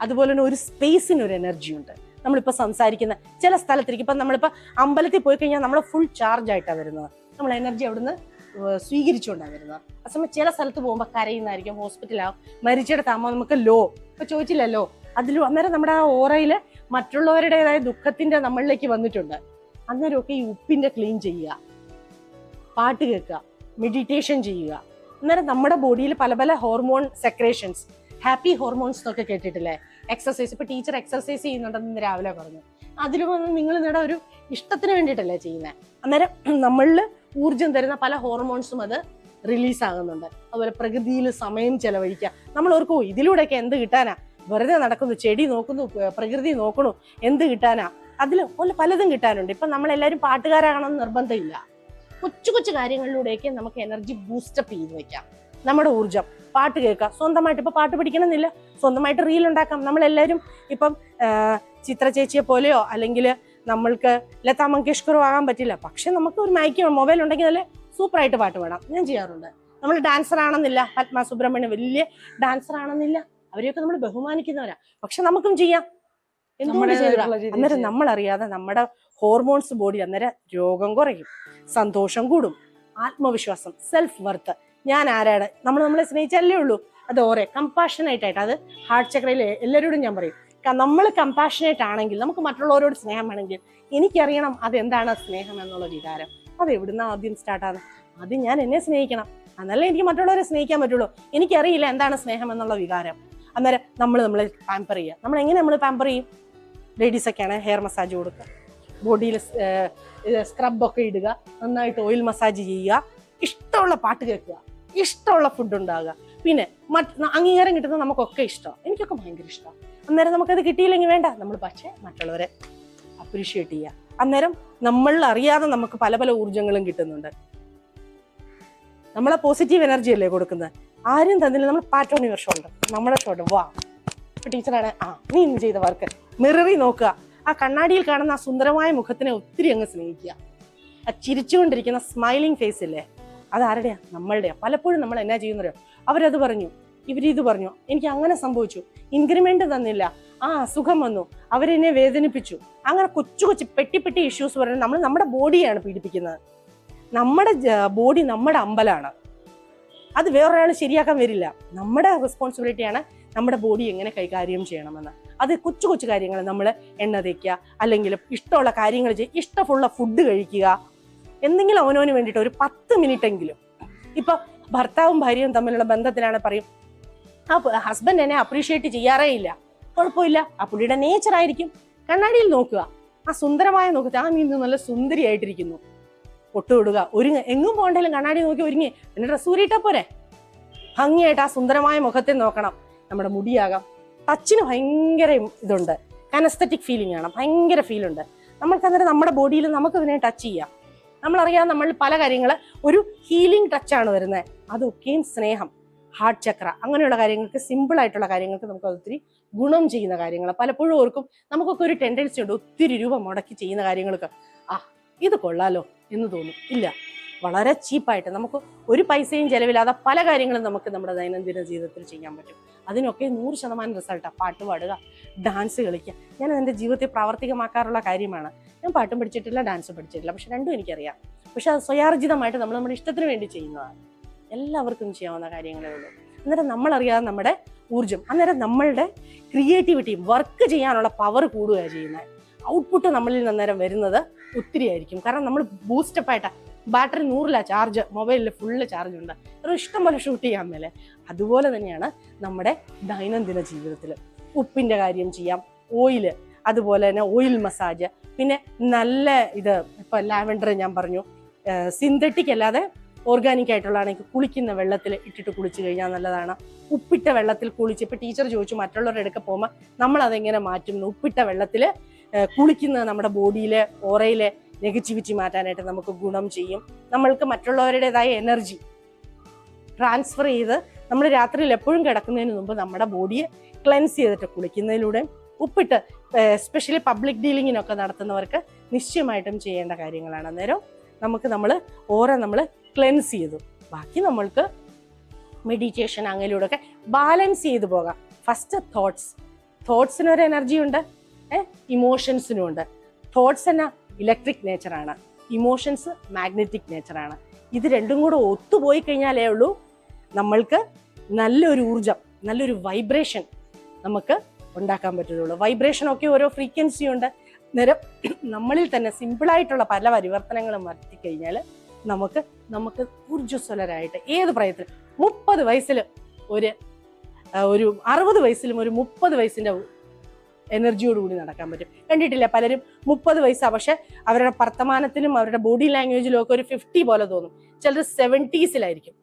അതുപോലെ തന്നെ ഒരു സ്പേസിനൊരു എനർജി ഉണ്ട്. നമ്മളിപ്പോൾ സംസാരിക്കുന്ന ചില സ്ഥലത്തിരിക്കും. ഇപ്പം നമ്മളിപ്പോൾ അമ്പലത്തിൽ പോയി കഴിഞ്ഞാൽ നമ്മൾ ഫുൾ ചാർജ് ആയിട്ടാണ് വരുന്നത്. നമ്മൾ എനർജി അവിടുന്ന് സ്വീകരിച്ചുകൊണ്ടാണ് വരുന്നത് അസമയം ചില സ്ഥലത്ത് പോകുമ്പോൾ കരയുന്നതായിരിക്കും ഹോസ്പിറ്റലാവും. മരിച്ചിടത്താകുമ്പോൾ നമുക്ക് ലോ. ഇപ്പൊ ചോദിച്ചില്ലല്ലോ അതിൽ അന്നേരം നമ്മുടെ ആ ഓറയിൽ മറ്റുള്ളവരുടേതായ ദുഃഖത്തിന്റെ നമ്മളിലേക്ക് വന്നിട്ടുണ്ട്. അന്നേരമൊക്കെ ഈ ഉപ്പിന്റെ ക്ലീൻ ചെയ്യുക. പാട്ട് കേൾക്കുക. മെഡിറ്റേഷൻ ചെയ്യുക. അന്നേരം നമ്മുടെ ബോഡിയിൽ പല പല ഹോർമോൺ സെക്രേഷൻസ് ഹാപ്പി ഹോർമോൺസ് എന്നൊക്കെ കേട്ടിട്ടില്ലേ? എക്സസൈസ് ഇപ്പൊ ടീച്ചർ എക്സസൈസ് ചെയ്യുന്നുണ്ടെന്ന് രാവിലെ പറഞ്ഞു. വന്ന് നിങ്ങൾ നിങ്ങളുടെ ഒരു ഇഷ്ടത്തിന് വേണ്ടിയിട്ടല്ലേ ചെയ്യുന്നത് അന്നേരം നമ്മളിൽ ഊർജം തരുന്ന പല ഹോർമോൺസും അത് റിലീസ് ആകുന്നുണ്ട്. അതുപോലെ പ്രകൃതിയിൽ സമയം ചെലവഴിക്കുക. നമ്മൾ ഓർക്കും "ഓ, ഇതിലൂടെയൊക്കെ എന്ത് കിട്ടാനാ? വെറുതെ നടക്കുന്നു ചെടി നോക്കുന്നു പ്രകൃതി നോക്കണു എന്ത് കിട്ടാനാ? അതിൽ പോലെ പലതും കിട്ടാനുണ്ട്. ഇപ്പം നമ്മളെല്ലാവരും പാട്ടുകാരാകണമെന്ന് നിർബന്ധമില്ല. കൊച്ചു കൊച്ചു കാര്യങ്ങളിലൂടെയൊക്കെ നമുക്ക് എനർജി ബൂസ്റ്റപ്പ് ചെയ്ത് വെക്കാം. നമ്മുടെ ഊർജം. പാട്ട് കേൾക്കാം സ്വന്തമായിട്ട് ഇപ്പൊ പാട്ട് പഠിക്കണമെന്നില്ല സ്വന്തമായിട്ട് റീൽ ഉണ്ടാക്കാം. നമ്മളെല്ലാവരും ഇപ്പം ചിത്ര ചേച്ചിയെ പോലെയോ അല്ലെങ്കിൽ നമ്മൾക്ക് ലതാ മങ്കേഷ്കറോ ആകാൻ പറ്റില്ല. പക്ഷെ നമുക്ക് ഒരു മൈക്ക് മൊബൈൽ ഉണ്ടെങ്കിൽ നല്ല സൂപ്പറായിട്ട് പാട്ട് പാടാം. ഞാൻ ചെയ്യാറുണ്ട്. നമ്മൾ ഡാൻസർ ആണെന്നില്ല. പത്മ സുബ്രഹ്മണ്യം വലിയ ഡാൻസർ ആണെന്നില്ല. അവരെയൊക്കെ നമ്മൾ ബഹുമാനിക്കുന്നവരാ. പക്ഷെ നമുക്കും ചെയ്യാം. അന്നേരം. നമ്മൾ അറിയാതെ നമ്മുടെ ഹോർമോൺസ് ബോഡി അന്നേരം രോഗം കുറയും. സന്തോഷം കൂടും. ആത്മവിശ്വാസം സെൽഫ് വർത്ത് ഞാൻ ആരാണ്? നമ്മൾ നമ്മളെ സ്നേഹിച്ചല്ലേ ഉള്ളൂ. അത് ഓരോ കമ്പാഷനേറ്റ് ആയിട്ട് അത് ഹാർട്ട് ചക്രയിൽ എല്ലാവരോടും ഞാൻ പറയും. നമ്മൾ കമ്പാഷനേറ്റ് ആണെങ്കിൽ നമുക്ക് മറ്റുള്ളവരോട് സ്നേഹം വേണമെങ്കിൽ എനിക്കറിയണം അതെന്താണ് സ്നേഹം എന്നുള്ള വികാരം. അത് എവിടുന്ന ആദ്യം സ്റ്റാർട്ടാണ് ആദ്യം ഞാൻ എന്നെ സ്നേഹിക്കണം. അന്നല്ലേ എനിക്ക് മറ്റുള്ളവരെ സ്നേഹിക്കാൻ പറ്റുള്ളൂ. എനിക്കറിയില്ല എന്താണ് സ്നേഹം എന്നുള്ള വികാരം. അന്നേരം നമ്മൾ നമ്മളെ പാമ്പർ ചെയ്യുക. നമ്മൾ എങ്ങനെ നമ്മൾ പാമ്പർ ചെയ്യും? ലേഡീസൊക്കെയാണ് ഹെയർ മസാജ് കൊടുക്കുക. ബോഡിയിൽ സ്ക്രബൊക്കെ ഇടുക. നന്നായിട്ട് ഓയിൽ മസാജ് ചെയ്യുക. ഇഷ്ടമുള്ള പാട്ട് കേൾക്കുക. ഇഷ്ടമുള്ള ഫുഡ് ഉണ്ടാകുക പിന്നെ മറ്റ് അംഗീകാരം കിട്ടുന്നത് നമുക്കൊക്കെ ഇഷ്ടമാണ് എനിക്കൊക്കെ ഭയങ്കര ഇഷ്ടമാണ് അന്നേരം നമുക്കത് കിട്ടിയില്ലെങ്കിൽ വേണ്ട. നമ്മൾ പക്ഷേ മറ്റുള്ളവരെ അപ്രീഷിയേറ്റ് ചെയ്യുക. അന്നേരം നമ്മൾ അറിയാതെ നമുക്ക് പല പല ഊർജങ്ങളും കിട്ടുന്നുണ്ട്. നമ്മളെ പോസിറ്റീവ് എനർജി അല്ലേ കൊടുക്കുന്നത്? ആരും തന്നില്ല. നമ്മൾ പാറ്റോണി യുവർ ഷോൾഡർ നമ്മുടെ ഷോൾഡർ വാ ഇപ്പൊ ടീച്ചറാണ് ആ നീ ഇന്ന് ചെയ്ത വർക്ക് മിററി നോക്കുക. ആ കണ്ണാടിയിൽ കാണുന്ന ആ സുന്ദരമായ മുഖത്തിനെ ഒത്തിരി അങ്ങ് സ്നേഹിക്കുക. ആ ചിരിച്ചുകൊണ്ടിരിക്കുന്ന സ്മൈലിംഗ് ഫേസ് ഇല്ലേ? അതാരുടെയാ? നമ്മളുടെയാ. പലപ്പോഴും നമ്മൾ എന്നാ ചെയ്യുന്നറിയോ? അവരത് പറഞ്ഞു ഇവരിത് പറഞ്ഞു. എനിക്ക് അങ്ങനെ സംഭവിച്ചു. ഇൻക്രിമെന്റ് തന്നില്ല. ആ അസുഖം വന്നു. അവരെന്നെ വേദനിപ്പിച്ചു. അങ്ങനെ കൊച്ചു കൊച്ചു പെട്ടി പെട്ടി ഇഷ്യൂസ് പറഞ്ഞു നമ്മൾ നമ്മുടെ ബോഡിയാണ് പീഡിപ്പിക്കുന്നത്. നമ്മുടെ ബോഡി നമ്മുടെ അമ്പലാണ്. അത് വേറൊരാൾ ശരിയാക്കാൻ വരില്ല. നമ്മുടെ റെസ്പോൺസിബിലിറ്റിയാണ് നമ്മുടെ ബോഡി എങ്ങനെ കൈകാര്യം ചെയ്യണമെന്ന്. അത് കൊച്ചു കൊച്ചു കാര്യങ്ങൾ നമ്മൾ എണ്ണ തേക്കുക അല്ലെങ്കിൽ ഇഷ്ടമുള്ള കാര്യങ്ങൾ ചെയ്യുക ഇഷ്ടമുള്ള ഫുഡ് കഴിക്കുക എന്തെങ്കിലും അവനവന് വേണ്ടിയിട്ട് ഒരു പത്ത് മിനിറ്റ് എങ്കിലും ഇപ്പൊ ഭർത്താവും ഭാര്യയും തമ്മിലുള്ള ബന്ധത്തിലാണ് പറയും ആ ഹസ്ബൻഡ് എന്നെ അപ്രീഷിയേറ്റ് ചെയ്യാറേ ഇല്ല. കുഴപ്പമില്ല. ആ പുള്ളിയുടെ നേച്ചർ ആയിരിക്കും. കണ്ണാടിയിൽ നോക്കുക. ആ സുന്ദരമായ നോക്കുക ആ ഇന്ന് നല്ല സുന്ദരിയായിട്ടിരിക്കുന്നു. പൊട്ടുവിടുക. ഒരുങ്ങ. എങ്ങും പോകണ്ടെങ്കിലും കണ്ണാടി നോക്കി ഒരുങ്ങി. എന്നെ ഡ്രസ്സ് ഊരിയിട്ടാ പോരെ? ഭംഗിയായിട്ട് ആ സുന്ദരമായ മുഖത്തെ നോക്കണം. നമ്മുടെ മുടിയാകാം. ടച്ചിന് ഭയങ്കര ഇതുണ്ട്. കനസ്തറ്റിക് ഫീലിംഗ് ആണ്. ഭയങ്കര ഫീലുണ്ട് നമ്മൾക്ക് അന്നേരം നമ്മുടെ ബോഡിയിൽ നമുക്ക് ഇതിനെ ടച്ച് ചെയ്യാം. നമ്മളറിയാം നമ്മൾ പല കാര്യങ്ങൾ ഒരു ഹീലിംഗ് ടച്ചാണ് വരുന്നത്. അതൊക്കെയും സ്നേഹം ഹാർട്ട് ചക്ര അങ്ങനെയുള്ള കാര്യങ്ങൾക്ക് സിമ്പിൾ ആയിട്ടുള്ള കാര്യങ്ങൾക്ക് നമുക്ക് ഒത്തിരി ഗുണം ചെയ്യുന്ന കാര്യങ്ങൾ പലപ്പോഴും ഓർക്കും നമുക്കൊക്കെ ഒരു ടെൻഡൻസി ഉണ്ട് ഒത്തിരി രൂപ മുടക്കി ചെയ്യുന്ന കാര്യങ്ങൾക്ക്. ആ ഇത് കൊള്ളാലോ എന്ന് തോന്നും. ഇല്ല. വളരെ ചീപ്പായിട്ട് നമുക്ക് ഒരു പൈസയും ചിലവില്ലാതെ പല കാര്യങ്ങളും നമുക്ക് നമ്മുടെ ദൈനംദിന ജീവിതത്തിൽ ചെയ്യാൻ പറ്റും. അതിനൊക്കെ നൂറ് ശതമാനം റിസൾട്ടാണ് പാട്ട് പാടുക ഡാൻസ് കളിക്കുക. ഞാൻ എന്റെ ജീവിതത്തെ പ്രാവർത്തികമാക്കാറുള്ള കാര്യമാണ്. ഞാൻ പാട്ടും പഠിച്ചിട്ടില്ല ഡാൻസും പഠിച്ചിട്ടില്ല. പക്ഷെ രണ്ടും എനിക്കറിയാം. പക്ഷെ അത് സ്വയാർജിതമായിട്ട് നമ്മൾ നമ്മുടെ ഇഷ്ടത്തിന് വേണ്ടി ചെയ്യുന്നതാണ്. എല്ലാവർക്കും ചെയ്യാവുന്ന കാര്യങ്ങളേ ഉള്ളൂ. അന്നേരം നമ്മളറിയാതെ നമ്മുടെ ഊർജം അന്നേരം നമ്മളുടെ ക്രിയേറ്റിവിറ്റിയും വർക്ക് ചെയ്യാനുള്ള പവർ കൂടുകയാണ് ചെയ്യുന്നത്. ഔട്ട്പുട്ട് നമ്മളിൽ നിന്നേരം വരുന്നത് ഒത്തിരി ആയിരിക്കും കാരണം നമ്മൾ ബൂസ്റ്റപ്പായിട്ടാണ് ബാറ്ററി നൂറില്ല ചാർജ് മൊബൈലിൽ ഫുള്ള് ചാർജ് ഉണ്ട്. ഒരു ഇഷ്ടം പോലെ ഷൂട്ട് ചെയ്യാൻ മേലെ. അതുപോലെ തന്നെയാണ് നമ്മുടെ ദൈനംദിന ജീവിതത്തിൽ ഉപ്പിന്റെ കാര്യം ചെയ്യാം ഓയിൽ അതുപോലെ തന്നെ ഓയിൽ മസാജ് പിന്നെ നല്ല ഇത് ഇപ്പം ലാവൻഡർ ഞാൻ പറഞ്ഞു. സിന്തറ്റിക് അല്ലാതെ ഓർഗാനിക് ആയിട്ടുള്ളതാണെങ്കിൽ കുളിക്കുന്ന വെള്ളത്തിൽ ഇട്ടിട്ട് കുളിച്ച് കഴിഞ്ഞാൽ നല്ലതാണ്. ഉപ്പിട്ട വെള്ളത്തിൽ കുളിച്ച് ഇപ്പം ടീച്ചർ ചോദിച്ചു മറ്റുള്ളവരുടെ അടുക്ക പോകുമ്പോൾ നമ്മൾ അതെങ്ങനെ മാറ്റും ഉപ്പിട്ട വെള്ളത്തിൽ കുളിക്കുന്നത് നമ്മുടെ ബോഡിയിലെ ഓറയിലെ നെഗറ്റിവിറ്റി മാറ്റാനായിട്ട് നമുക്ക് ഗുണം ചെയ്യും. നമ്മൾക്ക് മറ്റുള്ളവരുടേതായ എനർജി ട്രാൻസ്ഫർ ചെയ്ത് നമ്മൾ രാത്രിയിൽ എപ്പോഴും കിടക്കുന്നതിന് മുമ്പ് നമ്മുടെ ബോഡിയെ ക്ലെൻസ് ചെയ്തിട്ട് കുളിക്കുന്നതിലൂടെ ഉപ്പിട്ട് എസ്പെഷ്യലി പബ്ലിക് ഡീലിങ്ങിനൊക്കെ നടത്തുന്നവർക്ക് നിശ്ചയമായിട്ടും ചെയ്യേണ്ട കാര്യങ്ങളാണ്. അന്നേരം നമുക്ക് നമ്മൾ ഓരോ നമ്മൾ ക്ലെൻസ് ചെയ്തു. ബാക്കി നമ്മൾക്ക് മെഡിറ്റേഷൻ അങ്ങനെയൂടെയൊക്കെ ബാലൻസ് ചെയ്തു പോകാം. ഫസ്റ്റ് തോട്ട്സ് തോട്ട്സിനൊരു എനർജി ഉണ്ട് ഇമോഷൻസിനും ഉണ്ട്. തോട്ട്സ് എന്നാ ഇലക്ട്രിക് നേച്ചറാണ്. ഇമോഷൻസ് മാഗ്നറ്റിക് നേച്ചറാണ്. ഇത് രണ്ടും കൂടെ ഒത്തുപോയി കഴിഞ്ഞാലേ ഉള്ളൂ നമ്മൾക്ക് നല്ലൊരു ഊർജം നല്ലൊരു വൈബ്രേഷൻ നമുക്ക് ഉണ്ടാക്കാൻ പറ്റുള്ളൂ. വൈബ്രേഷൻ ഒക്കെ ഓരോ ഫ്രീക്വൻസി ഉണ്ട്. നേരം നമ്മളിൽ തന്നെ സിമ്പിളായിട്ടുള്ള പല പരിവർത്തനങ്ങളും വരുത്തി കഴിഞ്ഞാൽ നമുക്ക് നമുക്ക് ഊർജസ്വലരായിട്ട് ഏത് പ്രായത്തിൽ മുപ്പത് വയസ്സിൽ ഒരു ഒരു അറുപത് വയസ്സിലും ഒരു മുപ്പത് വയസ്സിന്റെ എനർജിയോടുകൂടി നടക്കാൻ പറ്റും. കണ്ടിട്ടില്ല പലരും മുപ്പത് വയസ്സാണ് പക്ഷെ അവരുടെ വർത്തമാനത്തിലും അവരുടെ ബോഡി ലാംഗ്വേജിലും ഒക്കെ ഒരു ഫിഫ്റ്റി പോലെ തോന്നും. ചിലർ സെവന്റീസിലായിരിക്കും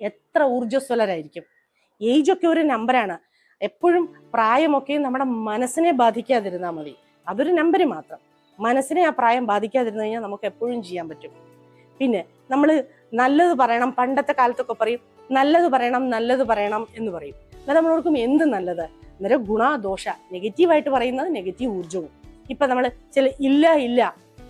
എത്ര ഊർജസ്വലരായിരിക്കും. ഏജ് ഒക്കെ ഒരു നമ്പറാണ് എപ്പോഴും പ്രായമൊക്കെ നമ്മുടെ മനസ്സിനെ ബാധിക്കാതിരുന്നാൽ മതി. അതൊരു നമ്പർ മാത്രം. മനസ്സിനെ ആ പ്രായം ബാധിക്കാതിരുന്നു കഴിഞ്ഞാൽ നമുക്ക് എപ്പോഴും ചെയ്യാൻ പറ്റും. പിന്നെ നമ്മൾ നല്ലത് പറയണം പണ്ടത്തെ കാലത്തൊക്കെ പറയും നല്ലത് പറയണം നല്ലത് പറയണം എന്ന് പറയും. എന്നാൽ നമ്മളോർക്കും എന്ത് നല്ലത്? അന്നേരം ഗുണ ദോഷ. നെഗറ്റീവായിട്ട് പറയുന്നത് നെഗറ്റീവ് ഊർജവും ഇപ്പൊ നമ്മൾ ചില ഇല്ല ഇല്ല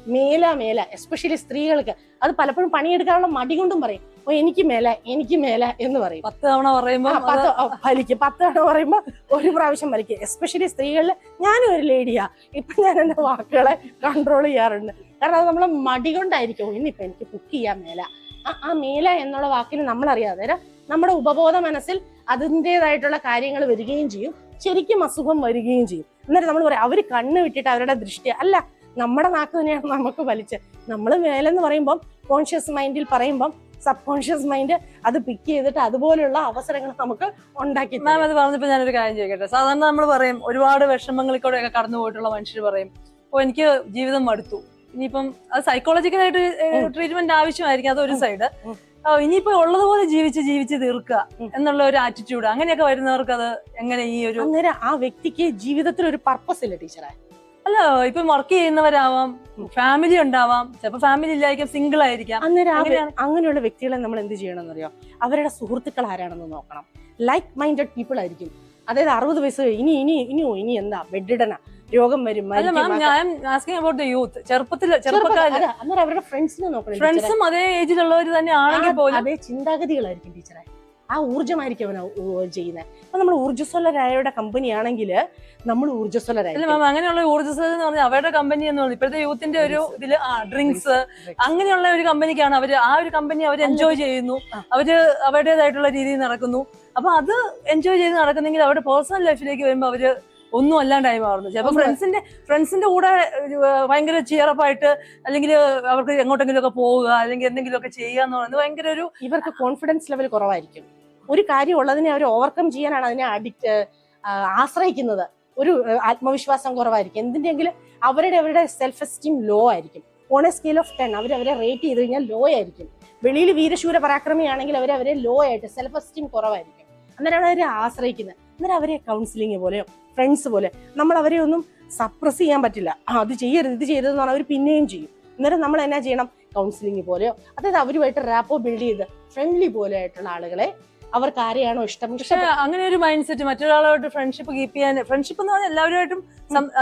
മേല മേല എസ്പെഷ്യലി സ്ത്രീകൾക്ക് അത് പലപ്പോഴും പണിയെടുക്കാനുള്ള മടി കൊണ്ടും പറയും. ഓ എനിക്ക് മേല എനിക്ക് മേല എന്ന് പറയും. പത്ത് തവണ പറയുമ്പോൾ പത്ത് വലിക്കും പത്ത് തവണ പറയുമ്പോൾ ഒരു പ്രാവശ്യം വലിക്കും എസ്പെഷ്യലി സ്ത്രീകളിൽ ഞാനും ഒരു ലേഡിയാ ഇപ്പൊ ഞാൻ എന്റെ വാക്കുകളെ കൺട്രോൾ ചെയ്യാറുണ്ട്. കാരണം അത് നമ്മളെ മടി കൊണ്ടായിരിക്കും. "ഓ, ഇന്നിപ്പൊ എനിക്ക് കുക്ക് ചെയ്യാൻ മേല. ആ ആ മേല എന്നുള്ള വാക്കിന് നമ്മൾ അറിയാതെ നമ്മുടെ ഉപബോധ മനസ്സിൽ അതിന്റെതായിട്ടുള്ള കാര്യങ്ങൾ വരികയും ചെയ്യും. ശരിക്കും അസുഖം വരികയും ചെയ്യും എന്നിട്ട് നമ്മൾ പറയാം അവർ കണ്ണ് വിട്ടിട്ട് അവരുടെ ദൃഷ്ടി അല്ല നമ്മുടെ നാക്ക് തന്നെയാണ് നമുക്ക് വലിച്ച് നമ്മൾ മേലെന്ന് പറയുമ്പം കോൺഷ്യസ് മൈൻഡിൽ പറയുമ്പം സബ് കോൺഷ്യസ് മൈൻഡ് അത് പിക്ക് ചെയ്തിട്ട് അതുപോലെയുള്ള അവസരങ്ങൾ നമുക്ക് ഉണ്ടാക്കി. മാം അത് പറഞ്ഞപ്പോൾ ഞാനൊരു കാര്യം ചോദിക്കട്ടെ സാധാരണ നമ്മൾ പറയും ഒരുപാട് വിഷമങ്ങളിൽ കൂടെ ഒക്കെ കടന്നു പോയിട്ടുള്ള മനുഷ്യർ പറയും ഓ എനിക്ക് ജീവിതം മടുത്തു ഇനിയിപ്പം അത് സൈക്കോളജിക്കലായിട്ട്. ട്രീറ്റ്മെന്റ് ആവശ്യമായിരിക്കും അതൊരു. സൈഡ്. ഇനിയിപ്പോ ഉള്ളതുപോലെ ജീവിച്ച് ജീവിച്ച് തീർക്കുക എന്നുള്ള ഒരു ആറ്റിറ്റ്യൂഡ് അങ്ങനെയൊക്കെ വരുന്നവർക്ക് അത് എങ്ങനെ ഈ ഒരു അന്നേരം ആ വ്യക്തിക്ക് ജീവിതത്തിൽ ഒരു പർപ്പസ് ഇല്ല ടീച്ചറെ. അല്ല ഇപ്പൊ വർക്ക് ചെയ്യുന്നവരാവാം ഫാമിലി ഉണ്ടാവാം ചിലപ്പോ ഫാമിലി ഇല്ലായിരിക്കാം സിംഗിൾ ആയിരിക്കാം. അന്നേരം അങ്ങനെയാണ്. അങ്ങനെയുള്ള വ്യക്തികളെ നമ്മൾ എന്ത് ചെയ്യണം എന്നറിയോ അവരുടെ സുഹൃത്തുക്കൾ ആരാണെന്ന് നോക്കണം. ലൈക്ക് മൈൻഡഡ് പീപ്പിൾ ആയിരിക്കും. അതായത് അറുപത് വയസ്സ് ഇനി ഇനി ഇനിയോ ഇനി എന്താ? ബെഡിടന രോഗം വരും അല്ല മാം ഞാൻ ആസ്കിങ് അബൌട്ട് ദ യൂത്ത് ചെറുപ്പത്തിൽ ചെറുപ്പം- ചെറുപ്പക്കാര് അന്നേരം അവരുടെ ഫ്രണ്ട്സിനെ നോക്കണം. ഫ്രണ്ട്സും അതേ ഏജിലുള്ളവർ തന്നെ ആണെങ്കിൽ പോലും അതേ ചിന്താഗതികളായിരിക്കും ടീച്ചറെ. ആ ഊർജമായിരിക്കും അവന് ചെയ്യുന്നത് അപ്പൊ നമ്മൾ ഊർജസ്വലരായവരുടെ കമ്പനി ആണെങ്കിൽ നമ്മൾ ഊർജസ്വലരായി മാം അങ്ങനെയുള്ള ഊർജസ്വല എന്ന് പറഞ്ഞാൽ അവരുടെ കമ്പനി എന്ന് പറഞ്ഞാൽ ഇപ്പോഴത്തെ യൂത്തിന്റെ ഒരു ഇതിൽ ആ ഡ്രിങ്ക്സ് അങ്ങനെയുള്ള ഒരു കമ്പനിക്കാണ് അവർ. ആ ഒരു കമ്പനി അവർ എൻജോയ് ചെയ്യുന്നു. അവർ അവരുടേതായിട്ടുള്ള രീതിയിൽ നടക്കുന്നു. അപ്പൊ അത് എൻജോയ് ചെയ്ത് നടക്കുന്നെങ്കിൽ അവരുടെ പേഴ്സണൽ ലൈഫിലേക്ക് വരുമ്പോൾ അവർ ഒന്നും അല്ലാണ്ടായി മാറുന്നു. ചിലപ്പോൾ ഫ്രണ്ട്സിന്റെ ഫ്രണ്ട്സിന്റെ കൂടെ ഭയങ്കര ചിയറപ്പായിട്ട് അല്ലെങ്കിൽ അവർക്ക് എങ്ങോട്ടെങ്കിലും ഒക്കെ പോവുക അല്ലെങ്കിൽ എന്തെങ്കിലും ഒക്കെ ചെയ്യുക എന്ന് പറയുന്നത് ഭയങ്കര ഒരു ഇവർക്ക് കോൺഫിഡൻസ് ലെവൽ കുറവായിരിക്കും. ഒരു കാര്യം ഉള്ളതിനെ അവർ ഓവർകം ചെയ്യാനാണ് അതിനെ അഡിക്റ്റ് ആശ്രയിക്കുന്നത്. ഒരു ആത്മവിശ്വാസം കുറവായിരിക്കും. എന്തിന്റെങ്കിലും അവരുടെ അവരുടെ സെൽഫ് എസ്റ്റീം ലോ ആയിരിക്കും. On a scale of ten അവർ അവരെ റേറ്റ് ചെയ്ത് കഴിഞ്ഞാൽ ലോ ആയിരിക്കും. വെളിയിൽ വീരശൂര പരാക്രമിയാണെങ്കിൽ അവർ അവരെ ലോ ആയിട്ട് സെൽഫ് എസ്റ്റീം കുറവായിരിക്കും. അന്നേരമാണ് അവരെ ആശ്രയിക്കുന്നത്. അന്നേരം അവരെ കൗൺസിലിംഗ് പോലെയോ ഫ്രണ്ട്സ് പോലെ നമ്മൾ അവരെ ഒന്നും സപ്രസ് ചെയ്യാൻ പറ്റില്ല. അത് ചെയ്യരുത് ഇത് ചെയ്തതെന്ന് പറഞ്ഞാൽ അവർ പിന്നെയും ചെയ്യും. അന്നേരം നമ്മൾ എന്നാ ചെയ്യണം? കൗൺസിലിംഗ് പോലെയോ അതായത് അവരുമായിട്ട് റാപ്പോ ബിൽഡ് ചെയ്ത് ഫ്രണ്ട്ലി പോലെ ആയിട്ടുള്ള ആളുകളെ അവർക്ക് ആരെയാണോ ഇഷ്ടം? പക്ഷെ അങ്ങനെ ഒരു മൈൻഡ് സെറ്റ് മറ്റൊരാളോട് ഫ്രണ്ട്ഷിപ്പ് കീപ്പ് ചെയ്യാൻ ഫ്രണ്ട്ഷിപ്പ് എന്ന് പറഞ്ഞാൽ എല്ലാവരുമായിട്ടും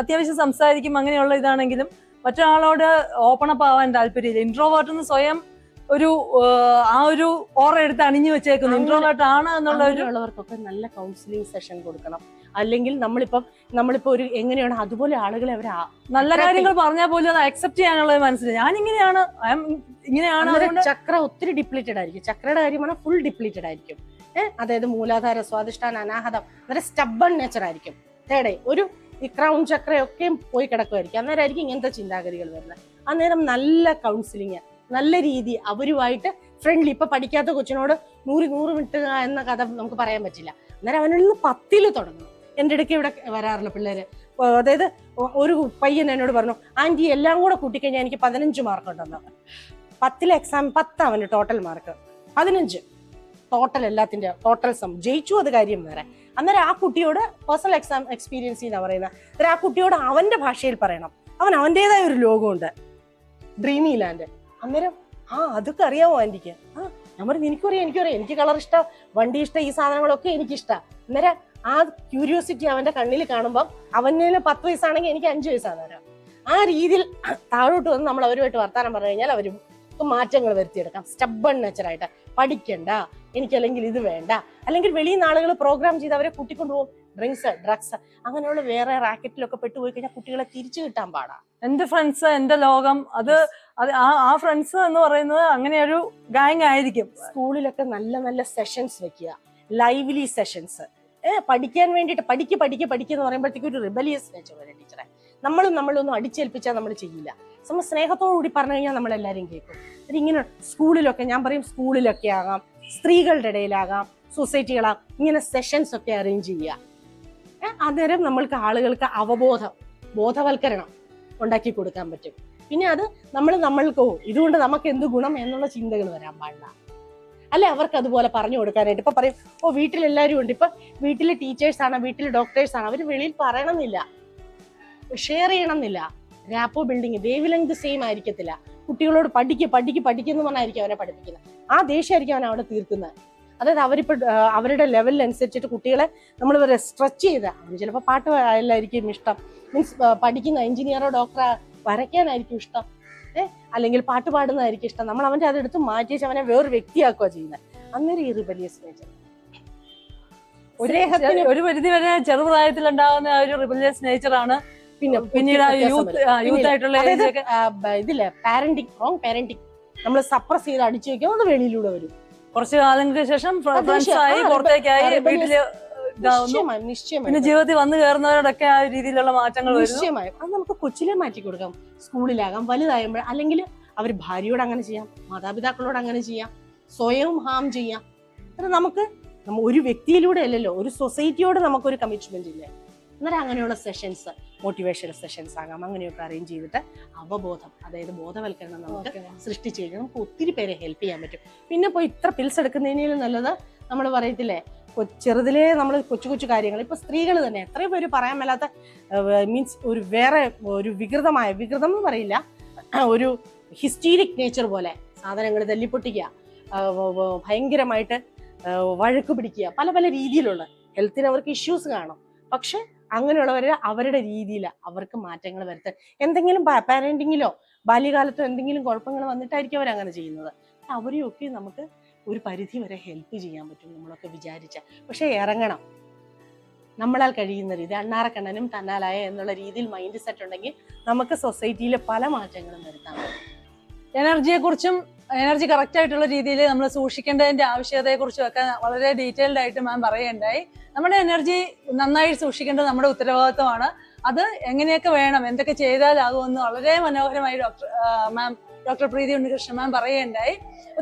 അത്യാവശ്യം സംസാരിക്കും അങ്ങനെയുള്ള ഇതാണെങ്കിലും മറ്റൊരാളോട് ഓപ്പൺ അപ്പ് ആവാൻ താല്പര്യമില്ല. ഇൻട്രോവേർട്ട് സ്വയം ഒരു ആ ഒരു ഓറ എടുത്ത് അണിഞ്ഞു വെച്ചേക്കുന്നു. ഇൻട്രോവേർട്ട് ആണ് എന്നുള്ള ഒരു അങ്ങനെയുള്ളവർക്കൊക്കെ നല്ല കൗൺസിലിംഗ് സെഷൻ കൊടുക്കണം. അല്ലെങ്കിൽ നമ്മളിപ്പം നമ്മളിപ്പോ ഒരു എങ്ങനെയാണ് അതുപോലെ ആളുകളെ അവർ നല്ല കാര്യങ്ങൾ പറഞ്ഞാൽ പോലും അത് അക്സെപ്റ്റ് ചെയ്യാനുള്ള മനസ്സിലായി ഞാൻ ഇങ്ങനെയാണ് ഇങ്ങനെയാണ് ചക്ര ഒത്തിരി ഡിപ്ലീറ്റഡ് ആയിരിക്കും. ചക്രയുടെ കാര്യമാണ് ഫുൾ ഡിപ്ലീറ്റഡ് ആയിരിക്കും. ഏഹ് അതായത് മൂലാധാര സ്വാദിഷ്ഠാന അനാഹതം വളരെ സ്റ്റബൺ നേച്ചർ ആയിരിക്കും. തേടെ ഒരു ഈ ക്രൗൺ ചക്രയൊക്കെയും പോയി കിടക്കുമായിരിക്കും. അന്നേരമായിരിക്കും ഇങ്ങനത്തെ ചിന്താഗതികൾ വരുന്നത്. അന്നേരം നല്ല കൗൺസിലിങ് നല്ല രീതി അവരുമായിട്ട് ഫ്രണ്ട്ലി ഇപ്പൊ പഠിക്കാത്ത കൊച്ചിനോട് നൂറ് നൂറ് വിട്ടുക എന്ന കഥ നമുക്ക് പറയാൻ പറ്റില്ല. അന്നേരം അവനിൽ നിന്ന് പത്തിൽ തുടങ്ങും. എന്റെ ഇടയ്ക്ക് ഇവിടെ വരാറുള്ള പിള്ളേര്. അതായത് ഒരു പയ്യൻ എന്നോട് പറഞ്ഞു ആന്റി എല്ലാം കൂടെ കൂട്ടിക്കഴിഞ്ഞാൽ എനിക്ക് പതിനഞ്ച് മാർക്ക് ഉണ്ടെന്ന്. പത്തിലെ എക്സാം പത്ത് അവന് ടോട്ടൽ മാർക്ക് പതിനഞ്ച്. ടോട്ടൽ എല്ലാത്തിന്റെ ടോട്ടൽ സം ജയിച്ചു അത് കാര്യം വേറെ. അന്നേരം ആ കുട്ടിയോട് പേഴ്സണൽ എക്സാം എക്സ്പീരിയൻസ് ചെയ്യുന്ന പറയുന്നത് അന്നേരം ആ കുട്ടിയോട് അവന്റെ ഭാഷയിൽ പറയണം. അവൻ അവന്റെതായ ഒരു ലോകമുണ്ട്. ഡ്രീമി ലാൻഡ് അന്നേരം ആ അതൊക്കെ അറിയാമോ ആന്റിക്ക് ആ ഞാൻ പറഞ്ഞു എനിക്കറിയാം എനിക്കറിയാം. എനിക്ക് കളർ ഇഷ്ടം വണ്ടി ഇഷ്ടം ഈ സാധനങ്ങളൊക്കെ എനിക്ക് ഇഷ്ടം അന്നേരം ആ ക്യൂരിയോസിറ്റി അവന്റെ കണ്ണിൽ കാണുമ്പോൾ അവന് പത്ത് വയസ്സാണെങ്കിൽ എനിക്ക് അഞ്ച് വയസ്സാണ് തരാം ആ രീതിയിൽ താഴോട്ട് വന്ന് നമ്മൾ അവരുമായിട്ട് വർത്താനം പറഞ്ഞു കഴിഞ്ഞാൽ അവർ മാറ്റങ്ങൾ വരുത്തിയെടുക്കാം. സ്റ്റബൺ നേച്ചറായിട്ട് പഠിക്കണ്ട. എനിക്ക് അല്ലെങ്കിൽ ഇത് വേണ്ട. അല്ലെങ്കിൽ വെളിയിൽ നിന്ന് ആളുകൾ പ്രോഗ്രാം ചെയ്ത് അവരെ കൂട്ടിക്കൊണ്ടുപോകും ഡ്രിങ്ക്സ് ഡ്രഗ്സ് അങ്ങനെയുള്ള വേറെ റാക്കറ്റിലൊക്കെ പെട്ടുപോയി കഴിഞ്ഞാൽ കുട്ടികളെ തിരിച്ചു കിട്ടാൻ പാടാ. എന്റെ ഫ്രണ്ട്സ് എന്റെ ലോകം അത് ആ ഫ്രണ്ട്സ് എന്ന് പറയുന്നത് അങ്ങനെ ഒരു ഗാങ് ആയിരിക്കും. സ്കൂളിലൊക്കെ നല്ല നല്ല സെഷൻസ് വെക്കുക. ലൈവ്ലി സെഷൻസ് ഏഹ് പഠിക്കാൻ വേണ്ടിയിട്ട് പഠിക്ക് പഠിക്ക് പഠിക്കുക എന്ന് പറയുമ്പോഴത്തേക്കും ഒരു റിബലിയസ് നേച്ചർ ടീച്ചറെ. നമ്മളും നമ്മളൊന്നും അടിച്ചേൽപ്പിച്ചാൽ നമ്മൾ ചെയ്യില്ല. നമ്മൾ സ്നേഹത്തോടു കൂടി പറഞ്ഞു കഴിഞ്ഞാൽ നമ്മൾ എല്ലാവരും കേൾക്കും. അത് ഇങ്ങനെ സ്കൂളിലൊക്കെ ഞാൻ പറയും സ്കൂളിലൊക്കെ ആകാം സ്ത്രീകളുടെ ഇടയിലാകാം സൊസൈറ്റികളാകാം ഇങ്ങനെ സെഷൻസ് ഒക്കെ അറേഞ്ച് ചെയ്യുക അന്നേരം നമ്മൾക്ക് ആളുകൾക്ക് അവബോധം ബോധവൽക്കരണം ഉണ്ടാക്കി കൊടുക്കാൻ പറ്റും. പിന്നെ അത് നമ്മൾ നമ്മൾക്കോ ഇതുകൊണ്ട് നമുക്ക് എന്ത് ഗുണം എന്നുള്ള ചിന്തകൾ വരാൻ പാടില്ല. അല്ലെ? അവർക്ക് അതുപോലെ പറഞ്ഞു കൊടുക്കാനായിട്ട്. ഇപ്പൊ പറയും ഓ വീട്ടിൽ എല്ലാവരും ഉണ്ട്. ഇപ്പൊ വീട്ടിലെ ടീച്ചേഴ്സ് ആണ് വീട്ടിലെ ഡോക്ടേഴ്സ് ആണ്. അവർ വെളിയിൽ പറയണമെന്നില്ല. ഷെയർ ചെയ്യണം എന്നില്ല rapport building wavelength same ആയിരിക്കത്തില്ല. കുട്ടികളോട് പഠിക്ക് പഠിക്ക് പഠിക്കുന്നു പറഞ്ഞായിരിക്കും അവനെ പഠിപ്പിക്കുന്നത്. ആ ദേഷ്യമായിരിക്കും അവൻ അവിടെ തീർക്കുന്നത്. അതായത് അവരിപ്പോൾ അവരുടെ ലെവലിനനുസരിച്ചിട്ട് കുട്ടികളെ നമ്മൾ ഇവരെ സ്ട്രെച്ച് ചെയ്ത്. അവന് ചിലപ്പോൾ പാട്ട് ആയാലായിരിക്കും ഇഷ്ടം. മീൻസ് പഠിക്കുന്ന എഞ്ചിനീയറോ ഡോക്ടറോ വരയ്ക്കാനായിരിക്കും ഇഷ്ടം. ഏഹ് അല്ലെങ്കിൽ പാട്ട് പാടുന്നതായിരിക്കും ഇഷ്ടം. നമ്മൾ അവന്റെ അതെടുത്ത് മാറ്റി വെച്ച് അവനെ വേറൊരു വ്യക്തിയാക്കുക ചെയ്യുന്നത് അന്നേരം ഈ റിബലിയസ് നേച്ചർ ഒരു പരിധി വരെ ചെറുപ്രായത്തിൽ ഉണ്ടാകുന്ന ആ ഒരു റിബലിയസ് നേച്ചറാണ് ആണ് പിന്നെ പിന്നീട് വ്യത്യാസം യൂത്ത് യൂത്ത് ആയിട്ടുള്ള ഇതില്ലേ പാരന്റിങ് റോങ് പാരന്റിങ് നമ്മൾ സപ്രസ് ചെയ്ത് അടിച്ചു വെക്കുമ്പോൾ അത് വെളിയിലൂടെ വരും. കുറച്ച് കാലങ്ങൾക്ക് ശേഷം പുറത്തേക്കായി വീട്ടിൽ പിന്നെ ജീവിതത്തിൽ വന്നു കയറുന്നവരോടൊക്കെ ആ രീതിയിലുള്ള മാറ്റങ്ങൾ നിശ്ചയമായും. അത് നമുക്ക് കൊച്ചിലെ മാറ്റി കൊടുക്കാം. സ്കൂളിലാകാം വലുതാകുമ്പോൾ അല്ലെങ്കിൽ അവർ ഭാര്യയോട് അങ്ങനെ ചെയ്യാം മാതാപിതാക്കളോട് അങ്ങനെ ചെയ്യാം സ്വയം ഹാം ചെയ്യാം. അത് നമുക്ക് നമ്മ ഒരു വ്യക്തിയിലൂടെ അല്ലല്ലോ ഒരു സൊസൈറ്റിയോട് നമുക്കൊരു കമ്മിറ്റ്മെന്റ് ഇല്ലേ? അന്നേരം അങ്ങനെയുള്ള സെഷൻസ് മോട്ടിവേഷണൽ സെഷൻസ് ആകാം. അങ്ങനെയൊക്കെ അറേഞ്ച് ചെയ്തിട്ട് അവബോധം അതായത് ബോധവൽക്കരണം നമുക്ക്. സൃഷ്ടിച്ചു കഴിഞ്ഞാൽ നമുക്ക് ഒത്തിരി പേരെ ഹെൽപ്പ് ചെയ്യാൻ പറ്റും. പിന്നെ ഇപ്പോൾ ഇത്ര പിൽസ് എടുക്കുന്നതിനേലും നല്ലത് നമ്മൾ പറയത്തില്ലേ ചെറുതിലേ നമ്മൾ കൊച്ചു കൊച്ചു കാര്യങ്ങൾ. ഇപ്പൊ സ്ത്രീകൾ തന്നെ എത്രയോ പേര് പറയാൻ മേലാത്ത മീൻസ് ഒരു വേറെ ഒരു വികൃതമായ വികൃതം എന്ന് പറയില്ല ഒരു ഹിസ്റ്റീരിക് നേച്ചർ പോലെ സാധനങ്ങൾ തല്ലിപ്പൊട്ടിക്കുക ഭയങ്കരമായിട്ട് വഴക്ക് പിടിക്കുക പല പല രീതിയിലുള്ള ഹെൽത്തിന് അവർക്ക് ഇഷ്യൂസ് കാണും. പക്ഷെ അങ്ങനെയുള്ളവർ അവരുടെ രീതിയിൽ അവർക്ക് മാറ്റങ്ങൾ വരുത്തുക എന്തെങ്കിലും പാരന്റിങ്ങിലോ ബാല്യകാലത്തോ എന്തെങ്കിലും കുഴപ്പങ്ങൾ വന്നിട്ടായിരിക്കും അവരങ്ങനെ ചെയ്യുന്നത്. അവരെയൊക്കെ നമുക്ക് ഒരു പരിധി വരെ ഹെൽപ്പ് ചെയ്യാൻ പറ്റും നമ്മളൊക്കെ വിചാരിച്ച. പക്ഷേ ഇറങ്ങണം. നമ്മളാൽ കഴിയുന്ന രീതി അണ്ണാറക്കണ്ണനും തന്നാലായ എന്നുള്ള രീതിയിൽ മൈൻഡ് സെറ്റ് ഉണ്ടെങ്കിൽ നമുക്ക് സൊസൈറ്റിയിലെ പല മാറ്റങ്ങളും വരുത്താൻ പറ്റും. എനർജിയെ കുറിച്ചും എനർജി കറക്റ്റ് ആയിട്ടുള്ള രീതിയിൽ നമ്മൾ സൂക്ഷിക്കേണ്ടതിന്റെ ആവശ്യകതയെ കുറിച്ചും ഒക്കെ വളരെ ഡീറ്റെയിൽഡ് ആയിട്ട് മാം പറയുകയുണ്ടായി. നമ്മുടെ എനർജി നന്നായി സൂക്ഷിക്കേണ്ടത് നമ്മുടെ ഉത്തരവാദിത്വമാണ്. അത് എങ്ങനെയൊക്കെ വേണം എന്തൊക്കെ ചെയ്താലാകുമെന്ന് വളരെ മനോഹരമായി doctor ma'am doctor Preethi Unnikrishnan ma'am പറയുകയുണ്ടായി.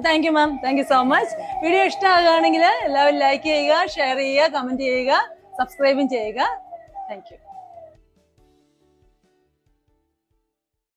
Thank you ma'am thank you so much video ഇഷ്ടമാകുകയാണെങ്കിൽ എല്ലാവരും ലൈക്ക് ചെയ്യുക ഷെയർ ചെയ്യുക കമന്റ് ചെയ്യുക സബ്സ്ക്രൈബും ചെയ്യുക. Thank you